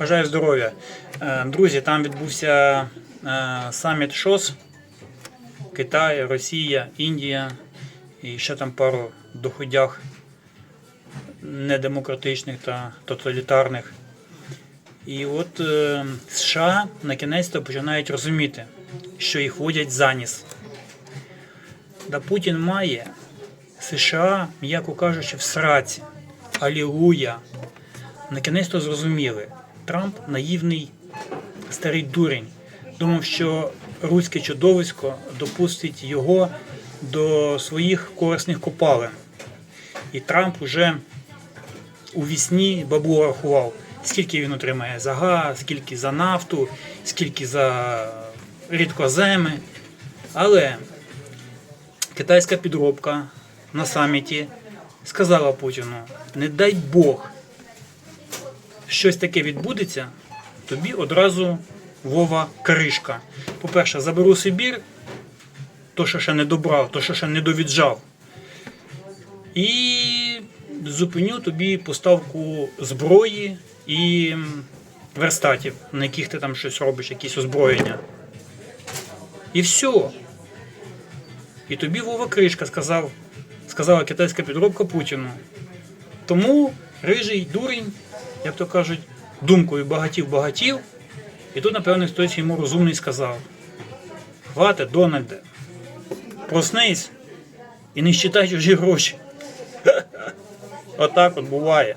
Бажаю здоров'я. Е, Друзі, там відбувся е, саміт ШОС. Китай, Росія, Індія і ще там пару доходях недемократичних та тоталітарних. І от е, США на кінець-то починають розуміти, що їх водять за ніс. Да Путін має США, м'яко кажучи, в сраці. Алілуя! На кінець то зрозуміли. Трамп наївний старий дурень. Думав, що руське чудовисько допустить його до своїх корисних копалин. І Трамп уже у вісні бабло рахував, скільки він отримає за газ, скільки за нафту, скільки за рідкоземи. Але китайська підробка на саміті сказала Путіну: не дай Бог, щось таке відбудеться, тобі одразу Вова кришка. По-перше, заберу Сибір, то, що ще не добрав, то, що ще не довіджав. І зупиню тобі поставку зброї і верстатів, на яких ти там щось робиш, якісь озброєння. І все. І тобі Вова Кришка сказав, сказала китайська підробка Путіну. Тому рижий дурень, як то кажуть, думкою багатів-багатів. І тут, напевно, хтось йому розумний сказав: Хвате, Дональде, проснись і не щитай чужі гроші. Отак от буває.